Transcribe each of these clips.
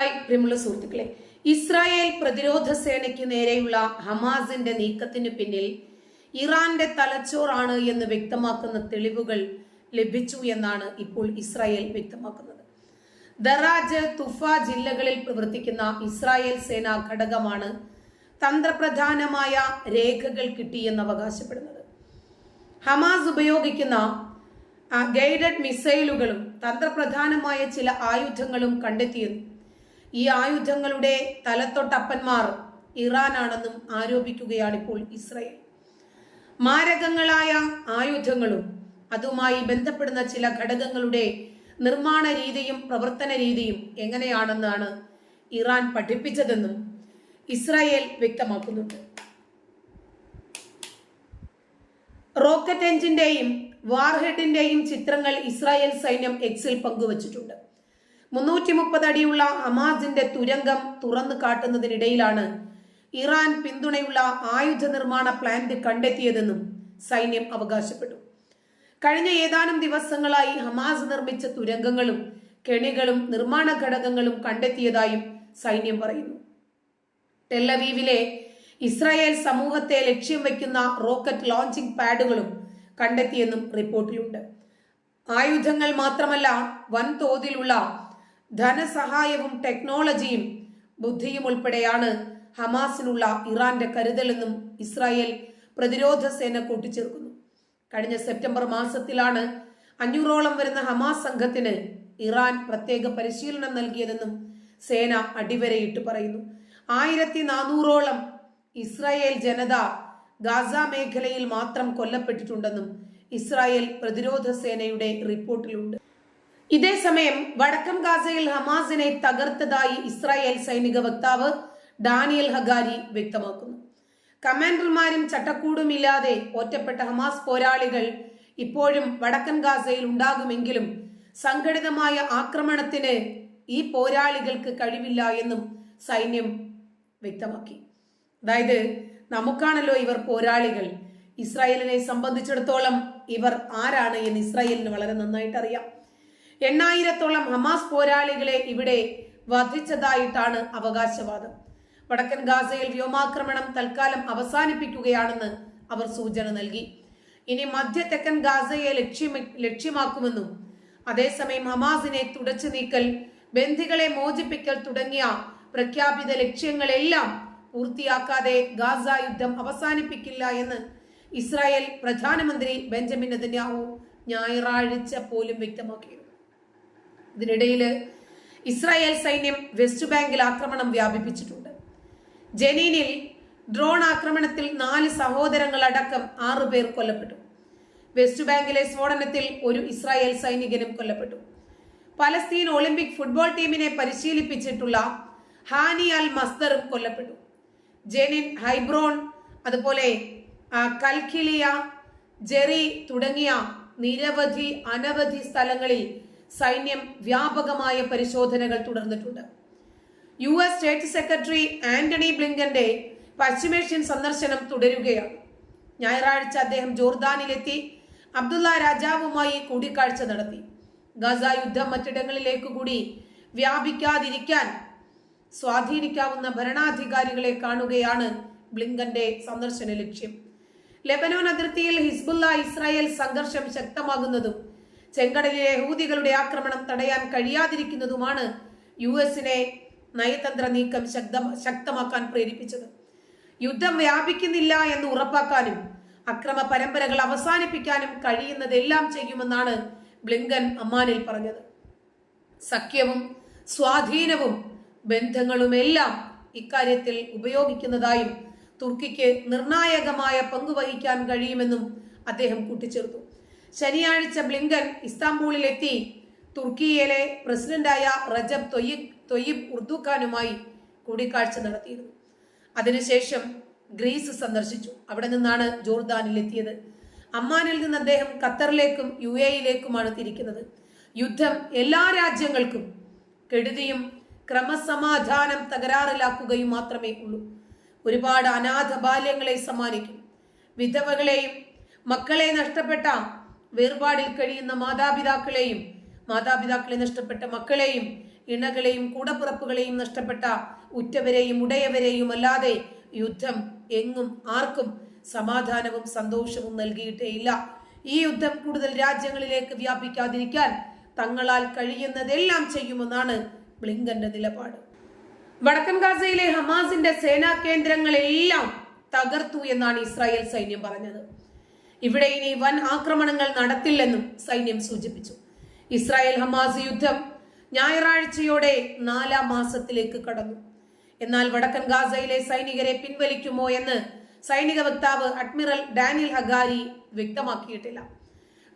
Hi പ്രിയമുള്ള സുഹൃത്തുക്കളെ. Israel പ്രതിരോധ സേനയ്ക്ക് നേരെയുള്ള ഹമാസിന്റെ നീക്കത്തിന് പിന്നിൽ ഇറാന്റെ തലച്ചോറാണ് എന്ന് വ്യക്തമാക്കുന്ന തെളിവുകൾ ലഭിച്ചു എന്നാണ് ഇപ്പോൾ ഇസ്രായേൽ വ്യക്തമാക്കുന്നത്. ദറാജ് തുഫ ജില്ലകളിൽ പ്രവർത്തിക്കുന്ന ഇസ്രായേൽ സേനാ ഘടകമാണ് തന്ത്രപ്രധാനമായ രേഖകൾ കിട്ടിയെന്ന് അവകാശപ്പെടുന്നത്. ഹമാസ് ഉപയോഗിക്കുന്ന ഗൈഡഡ് മിസൈലുകളും തന്ത്രപ്രധാനമായ ചില ആയുധങ്ങളും കണ്ടെത്തിയെന്നും ഈ ആയുധങ്ങളുടെ തലത്തൊട്ടപ്പന്മാർ ഇറാനാണെന്നും ആരോപിക്കുകയാണ് ഇപ്പോൾ ഇസ്രയേൽ. മാരകങ്ങളായ ആയുധങ്ങളും അതുമായി ബന്ധപ്പെടുന്ന ചില ഘടകങ്ങളുടെ നിർമ്മാണ രീതിയും പ്രവർത്തന രീതിയും എങ്ങനെയാണെന്നാണ് ഇറാൻ പഠിപ്പിച്ചതെന്നും ഇസ്രായേൽ വ്യക്തമാക്കുന്നുണ്ട്. റോക്കറ്റ് എഞ്ചിന്റെയും വാർഹെഡിന്റെയും ചിത്രങ്ങൾ ഇസ്രായേൽ സൈന്യം എക്സിൽ പങ്കുവച്ചിട്ടുണ്ട്. മുന്നൂറ്റി മുപ്പത് അടിയുള്ള ഹമാസിന്റെ തുരങ്കം തുറന്നു കാട്ടുന്നതിനിടയിലാണ് ഇറാൻ പിന്തുണയുള്ള ആയുധ നിർമ്മാണ പ്ലാന്റ് കണ്ടെത്തിയതെന്നും സൈന്യം അവകാശപ്പെട്ടു. കഴിഞ്ഞ ഏതാനും ദിവസങ്ങളായി ഹമാസ് നിർമ്മിച്ച തുരങ്കങ്ങളും കെണികളും നിർമ്മാണ ഘടകങ്ങളും കണ്ടെത്തിയതായും സൈന്യം പറയുന്നു. ടെല്ലവീവിലെ ഇസ്രായേൽ സമൂഹത്തെ ലക്ഷ്യം വയ്ക്കുന്ന റോക്കറ്റ് ലോഞ്ചിംഗ് പാഡുകളും കണ്ടെത്തിയെന്നും റിപ്പോർട്ടിലുണ്ട്. ആയുധങ്ങൾ മാത്രമല്ല വൻതോതിലുള്ള ധനസഹായവും ടെക്നോളജിയും ബുദ്ധിയും ഉൾപ്പെടെയാണ് ഹമാസിനുള്ള ഇറാന്റെ കരുതലെന്നും ഇസ്രായേൽ പ്രതിരോധ സേന കൂട്ടിച്ചേർക്കുന്നു. കഴിഞ്ഞ സെപ്റ്റംബർ മാസത്തിലാണ് അഞ്ഞൂറോളം വരുന്ന ഹമാസ് സംഘത്തിന് ഇറാൻ പ്രത്യേക പരിശീലനം നൽകിയതെന്നും സേന അടിവരയിട്ട് പറയുന്നു. ആയിരത്തി നാനൂറോളം ഇസ്രായേൽ ജനത ഗാസ മേഖലയിൽ മാത്രം കൊല്ലപ്പെട്ടിട്ടുണ്ടെന്നും ഇസ്രായേൽ പ്രതിരോധ സേനയുടെ റിപ്പോർട്ടിലുണ്ട്. ഇതേസമയം വടക്കൻ ഗാസയിൽ ഹമാസിനെ തകർത്തതായി ഇസ്രായേൽ സൈനിക വക്താവ് ഡാനിയൽ ഹഗാരി വ്യക്തമാക്കുന്നു. കമാൻഡർമാരും ചട്ടക്കൂടുമില്ലാതെ ഒറ്റപ്പെട്ട ഹമാസ് പോരാളികൾ ഇപ്പോഴും വടക്കൻ ഗാസയിൽ ഉണ്ടാകുമെങ്കിലും സംഘടിതമായ ആക്രമണത്തിന് ഈ പോരാളികൾക്ക് കഴിവില്ല എന്നും സൈന്യം വ്യക്തമാക്കി. അതായത് നമുക്കാണല്ലോ ഇവർ പോരാളികൾ. ഇസ്രായേലിനെ സംബന്ധിച്ചിടത്തോളം ഇവർ ആരാണ് എന്ന് ഇസ്രായേലിന് വളരെ നന്നായിട്ട് അറിയാം എണ്ണായിരത്തോളം ഹമാസ് പോരാളികളെ ഇവിടെ വധിച്ചതായിട്ടാണ് അവകാശവാദം. വടക്കൻ ഗാസയിൽ വ്യോമാക്രമണം തൽക്കാലം അവസാനിപ്പിക്കുകയാണെന്ന് അവർ സൂചന നൽകി. ഇനി മധ്യ തെക്കൻ ഗാസയെ ലക്ഷ്യം ലക്ഷ്യമാക്കുമെന്നും അതേസമയം ഹമാസിനെ തുടച്ചു നീക്കൽ ബന്ധികളെ മോചിപ്പിക്കൽ തുടങ്ങിയ പ്രഖ്യാപിത ലക്ഷ്യങ്ങളെല്ലാം പൂർത്തിയാക്കാതെ ഗാസ യുദ്ധം അവസാനിപ്പിക്കില്ല എന്ന് ഇസ്രായേൽ പ്രധാനമന്ത്രി ബെഞ്ചമിൻ നെതന്യാഹു ഞായറാഴ്ച പോലും വ്യക്തമാക്കിയിരുന്നു ഇതിനിടയിൽ ഇസ്രായേൽ സൈന്യം വെസ്റ്റ് ബാങ്കിൽ ആക്രമണം വ്യാപിപ്പിച്ചിട്ടുണ്ട്. ജനീനിൽ ഡ്രോൺ ആക്രമണത്തിൽ നാല് സഹോദരങ്ങൾ അടക്കം ആറു പേർ കൊല്ലപ്പെട്ടു. വെസ്റ്റ് ബാങ്കിലെ സ്ഫോടനത്തിൽ ഒരു ഇസ്രായേൽ സൈനികനും കൊല്ലപ്പെട്ടു. പലസ്തീൻ ഒളിമ്പിക് ഫുട്ബോൾ ടീമിനെ പരിശീലിപ്പിച്ചിട്ടുള്ള ഹാനി അൽ മസ്തറും കൊല്ലപ്പെട്ടു. ജെനിൻ ഹൈബ്രോൺ അതുപോലെ കൽഖിലിയ ജെറി തുടങ്ങിയ നിരവധി അനവധി സ്ഥലങ്ങളിൽ സൈന്യം വ്യാപകമായ പരിശോധനകൾ തുടർന്നിട്ടുണ്ട്. U S state secretary Antony ബ്ലിങ്കന്റെ പശ്ചിമേഷ്യൻ സന്ദർശനം തുടരുകയാണ്. ഞായറാഴ്ച അദ്ദേഹം ജോർദാനിലെത്തി അബ്ദുള്ള രാജാവുമായി കൂടിക്കാഴ്ച നടത്തി. ഗസ യുദ്ധം മറ്റിടങ്ങളിലേക്ക് കൂടി വ്യാപിക്കാതിരിക്കാൻ സ്വാധീനിക്കാവുന്ന ഭരണാധികാരികളെ കാണുകയാണ് ബ്ലിങ്കന്റെ സന്ദർശന ലക്ഷ്യം. ലെബനോൻ അതിർത്തിയിൽ ഹിസ്ബുല്ല ഇസ്രായേൽ സംഘർഷം ശക്തമാകുന്നതും ചെങ്കടലിലെ ഹൂതികളുടെ ആക്രമണം തടയാൻ കഴിയാതിരിക്കുന്നതുമാണ് യു എസിനെ നയതന്ത്ര നീക്കം ശക്ത ശക്തമാക്കാൻ പ്രേരിപ്പിച്ചത്. യുദ്ധം വ്യാപിക്കുന്നില്ല എന്ന് ഉറപ്പാക്കാനും അക്രമ പരമ്പരകൾ അവസാനിപ്പിക്കാനും കഴിയുന്നതെല്ലാം ചെയ്യുമെന്നാണ് ബ്ലിങ്കൻ അമ്മാനിൽ പറഞ്ഞത്. സഖ്യവും സ്വാധീനവും ബന്ധങ്ങളുമെല്ലാം ഇക്കാര്യത്തിൽ ഉപയോഗിക്കുന്നതായും തുർക്കിക്ക് നിർണായകമായ പങ്കുവഹിക്കാൻ കഴിയുമെന്നും അദ്ദേഹം കൂട്ടിച്ചേർത്തു. ശനിയാഴ്ച ബ്ലിങ്കൻ ഇസ്താംബൂളിലെത്തി. തുർക്കിയിലെ പ്രസിഡന്റായ റജബ് തൊയ്യബ് തൊയ്യബ് ഉർദുഖാനുമായി കൂടിക്കാഴ്ച നടത്തിയിരുന്നു. അതിനുശേഷം ഗ്രീസ് സന്ദർശിച്ചു. അവിടെ നിന്നാണ് ജോർദാനിൽ എത്തിയത് അമ്മാനിൽ നിന്ന് അദ്ദേഹം ഖത്തറിലേക്കും യു എയിലേക്കുമാണ് തിരിക്കുന്നത്. യുദ്ധം എല്ലാ രാജ്യങ്ങൾക്കും കെടുതിയും ക്രമസമാധാനം തകരാറിലാക്കുകയും മാത്രമേ ഉള്ളൂ. ഒരുപാട് അനാഥ ബാല്യങ്ങളെ സമ്മാനിക്കും. വിധവകളെയും മക്കളെ നഷ്ടപ്പെട്ട വേർപാടിൽ കഴിയുന്ന മാതാപിതാക്കളെയും മാതാപിതാക്കളെ നഷ്ടപ്പെട്ട മക്കളെയും ഇണകളെയും കൂടപ്പിറപ്പുകളെയും നഷ്ടപ്പെട്ട ഉറ്റവരെയും ഉടയവരെയും അല്ലാതെ യുദ്ധം എങ്ങും ആർക്കും സമാധാനവും സന്തോഷവും നൽകിയിട്ടേയില്ല ഈ യുദ്ധം കൂടുതൽ രാജ്യങ്ങളിലേക്ക് വ്യാപിക്കാതിരിക്കാൻ തങ്ങളാൽ കഴിയുന്നതെല്ലാം ചെയ്യുമെന്നാണ് ബ്ലിങ്കന്റെ നിലപാട്. വടക്കൻ ഗാസയിലെ ഹമാസിന്റെ സേനാ കേന്ദ്രങ്ങളെല്ലാം തകർത്തു എന്നാണ് ഇസ്രായേൽ സൈന്യം പറഞ്ഞത്. ഇവിടെ ഇനി വൻ ആക്രമണങ്ങൾ നടത്തില്ലെന്നും സൈന്യം സൂചിപ്പിച്ചു. ഇസ്രായേൽ ഹമാസ് യുദ്ധം ഞായറാഴ്ചയോടെ നാലാം മാസത്തിലേക്ക് കടന്നു. എന്നാൽ വടക്കൻ ഗാസയിലെ സൈനികരെ പിൻവലിക്കുമോ എന്ന് സൈനിക വക്താവ് അഡ്മിറൽ ഡാനിയൽ ഹഗാരി വ്യക്തമാക്കിയിട്ടില്ല.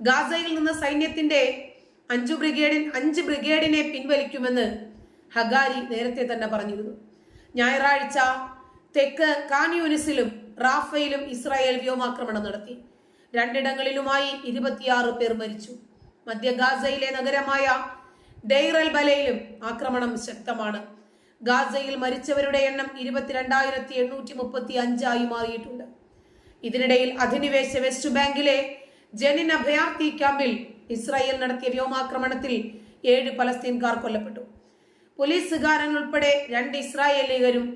ഗാസയിൽ നിന്ന് സൈന്യത്തിന്റെ അഞ്ചു ബ്രിഗേഡിൻ അഞ്ച് ബ്രിഗേഡിനെ പിൻവലിക്കുമെന്ന് ഹഗാരി നേരത്തെ തന്നെ പറഞ്ഞിരുന്നു. ഞായറാഴ്ച തെക്ക് കാനിയൂനിസിലും റാഫയിലും ഇസ്രായേൽ വ്യോമാക്രമണം നടത്തി. രണ്ടിടങ്ങളിലുമായി ഇരുപത്തിയാറ് പേർ മരിച്ചു. മധ്യ ഗാസയിലെ നഗരമായ ഡെയ്റൽ ബലയിലും ആക്രമണം ശക്തമാണ്. ഗാസയിൽ മരിച്ചവരുടെ എണ്ണം ഇരുപത്തിരണ്ടായിരത്തി എണ്ണൂറ്റി മുപ്പത്തി അഞ്ചായി മാറിയിട്ടുണ്ട്. ഇതിനിടയിൽ അധിനിവേശ വെസ്റ്റ് ബാങ്കിലെ ജനിൻ അഭയാർത്ഥി ക്യാമ്പിൽ ഇസ്രായേൽ നടത്തിയ വ്യോമാക്രമണത്തിൽ ഏഴ് പലസ്തീൻകാർ കൊല്ലപ്പെട്ടു. പോലീസുകാരൻ ഉൾപ്പെടെ രണ്ട് ഇസ്രായേലികരും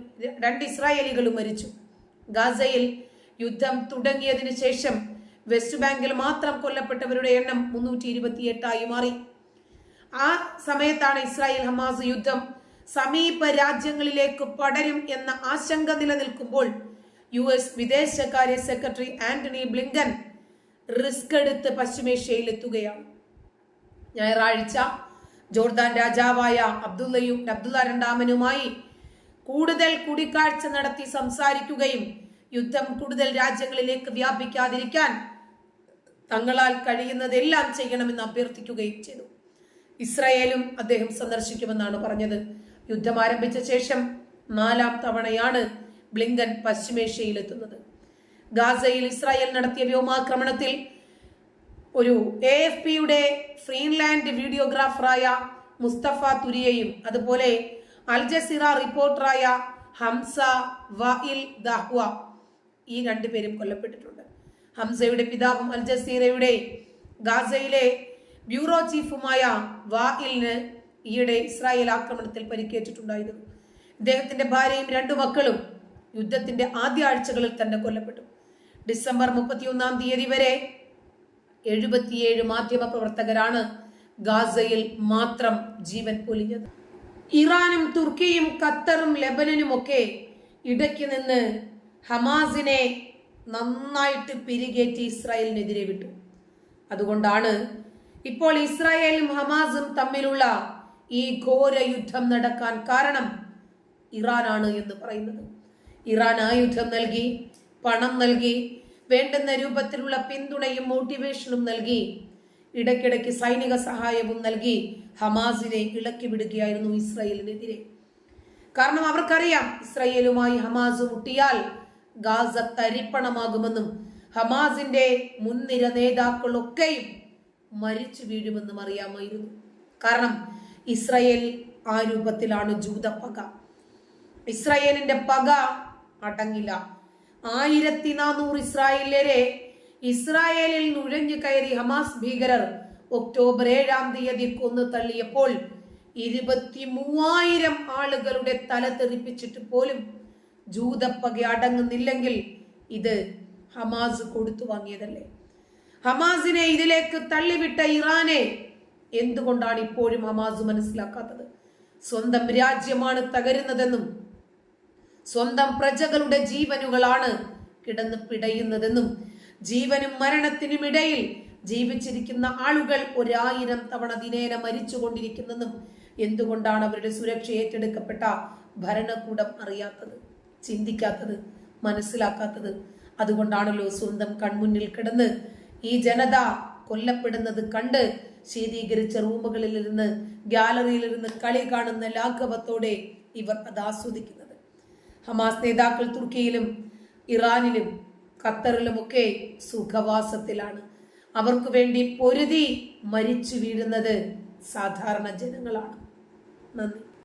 രണ്ട് ഇസ്രായേലികളും മരിച്ചു. ഗാസയിൽ യുദ്ധം തുടങ്ങിയതിനു ശേഷം വെസ്റ്റ് ബാങ്കിൽ മാത്രം കൊല്ലപ്പെട്ടവരുടെ എണ്ണം മുന്നൂറ്റി ഇരുപത്തിയെട്ടായി മാറി. ആ സമയത്താണ് ഇസ്രായേൽ ഹമാസ് യുദ്ധം സമീപ രാജ്യങ്ങളിലേക്ക് പടരും എന്ന ആശങ്ക നിലനിൽക്കുമ്പോൾ യു എസ് വിദേശകാര്യ സെക്രട്ടറി ആന്റണി ബ്ലിങ്കൻ റിസ്ക് എടുത്ത് പശ്ചിമേഷ്യയിൽ എത്തുകയാണ്. ഞായറാഴ്ച ജോർദാൻ രാജാവായ അബ്ദുള്ളയും അബ്ദുള്ള രണ്ടാമനുമായി കൂടുതൽ കൂടിക്കാഴ്ച നടത്തി സംസാരിക്കുകയും യുദ്ധം കൂടുതൽ രാജ്യങ്ങളിലേക്ക് വ്യാപിക്കാതിരിക്കാൻ തങ്ങളാൽ കഴിയുന്നതെല്ലാം ചെയ്യണമെന്ന് അഭ്യർത്ഥിക്കുകയും ചെയ്തു. ഇസ്രായേലും അദ്ദേഹം സന്ദർശിക്കുമെന്നാണ് പറഞ്ഞത്. യുദ്ധം ആരംഭിച്ച ശേഷം നാലാം തവണയാണ് ബ്ലിങ്കൻ പശ്ചിമേഷ്യയിലെത്തുന്നത്. ഗാസയിൽ ഇസ്രായേൽ നടത്തിയ വ്യോമാക്രമണത്തിൽ ഒരു എ എഫ് പിയുടെ ഫ്രീൻലാൻഡ് വീഡിയോഗ്രാഫറായ മുസ്തഫ തുരിയയും അതുപോലെ അൽ ജസീറ റിപ്പോർട്ടറായ ഹംസ വഇൽ ദഹ്വ ഈ രണ്ടുപേരും കൊല്ലപ്പെട്ടിട്ടുണ്ട്. ഹംസയുടെ പിതാവും അൽ ജസീറയുടെ ഗാസയിലെ ബ്യൂറോ ചീഫുമായ വായിലിന് ഈയിടെ ഇസ്രായേൽ ആക്രമണത്തിൽ പരിക്കേറ്റിട്ടുണ്ടായിരുന്നു. അദ്ദേഹത്തിന്റെ ഭാര്യയും രണ്ടു മക്കളും യുദ്ധത്തിന്റെ ആദ്യ ആഴ്ചകളിൽ തന്നെ കൊല്ലപ്പെട്ടു. ഡിസംബർ മുപ്പത്തിയൊന്നാം തീയതി വരെ എഴുപത്തിയേഴ് മാധ്യമ പ്രവർത്തകരാണ് ഗാസയിൽ മാത്രം ജീവൻ പൊലിഞ്ഞത്. ഇറാനും തുർക്കിയും ഖത്തറും ലെബനനും ഒക്കെ ഇടയ്ക്ക് നിന്ന് ഹമാസിനെ നന്നായിട്ട് പിരികേറ്റി ഇസ്രായേലിനെതിരെ വിട്ടു. അതുകൊണ്ടാണ് ഇപ്പോൾ ഇസ്രായേലും ഹമാസും തമ്മിലുള്ള ഈ ഘോര യുദ്ധം നടക്കാൻ കാരണം ഇറാനാണ് എന്ന് പറയുന്നത്. ഇറാൻ ആയുധം നൽകി പണം നൽകി വേണ്ടുന്ന രൂപത്തിലുള്ള പിന്തുണയും മോട്ടിവേഷനും നൽകി ഇടയ്ക്കിടയ്ക്ക് സൈനിക സഹായവും നൽകി ഹമാസിനെ ഇളക്കി വിടുകയായിരുന്നു ഇസ്രായേലിനെതിരെ. കാരണം അവർക്കറിയാം ഇസ്രായേലുമായി ഹമാസ് മുട്ടിയാൽ ഗാസ തരിപ്പണമാകുമെന്നും ഹമാസിന്റെ മുൻനിര നേതാക്കളൊക്കെയും മരിച്ചു വീഴുമെന്നും അറിയാമായിരുന്നു. കാരണം ഇസ്രയേൽ ആ രൂപത്തിലാണ് ജൂത പക ഇസ്രയേലിന്റെ പക അടങ്ങില്ല. ആയിരത്തി നാനൂറ് ഇസ്രായേലരെ ഇസ്രായേലിൽ നുഴഞ്ഞു കയറി ഹമാസ് ഭീകരർ ഒക്ടോബർ ഏഴാം തീയതി കൊന്നു തള്ളിയപ്പോൾ ഇരുപത്തി മൂവായിരം ആളുകളുടെ തല തെറിപ്പിച്ചിട്ട് പോലും ജൂതപ്പക അടങ്ങുന്നില്ലെങ്കിൽ ഇത് ഹമാസ് കൊടുത്തു വാങ്ങിയതല്ലേ? ഹമാസിനെ ഇതിലേക്ക് തള്ളിവിട്ട ഇറാനെ എന്തുകൊണ്ടാണ് ഇപ്പോഴും ഹമാസ് മനസ്സിലാക്കാത്തത്? സ്വന്തം രാജ്യമാണ് തകരുന്നതെന്നും സ്വന്തം പ്രജകളുടെ ജീവനുകളാണ് കിടന്ന് പിടയുന്നതെന്നും ജീവനും മരണത്തിനും ഇടയിൽ ജീവിച്ചിരിക്കുന്ന ആളുകൾ ഒരായിരം തവണ ദിനേന മരിച്ചുകൊണ്ടിരിക്കുന്നെന്നും എന്തുകൊണ്ടാണ് അവരുടെ സുരക്ഷ ഏറ്റെടുക്കപ്പെട്ട ഭരണകൂടം അറിയാത്തത്? ചിന്തിക്കാത്തത് മനസ്സിലാക്കാത്തത്. അതുകൊണ്ടാണല്ലോ സ്വന്തം കൺമുന്നിൽ കിടന്ന് ഈ ജനത കൊല്ലപ്പെടുന്നത് കണ്ട് ശീതീകരിച്ച റൂമുകളിൽ ഇരുന്ന് ഗ്യാലറിയിൽ കളി കാണുന്ന ലാഘവത്തോടെ ഇവർ അത് ആസ്വദിക്കുന്നത്. ഹമാസ് നേതാക്കൾ തുർക്കിയിലും ഇറാനിലും ഖത്തറിലുമൊക്കെ സുഖവാസത്തിലാണ്. അവർക്ക് വേണ്ടി പൊരുതി മരിച്ചു വീഴുന്നത് സാധാരണ ജനങ്ങളാണ്. നന്ദി.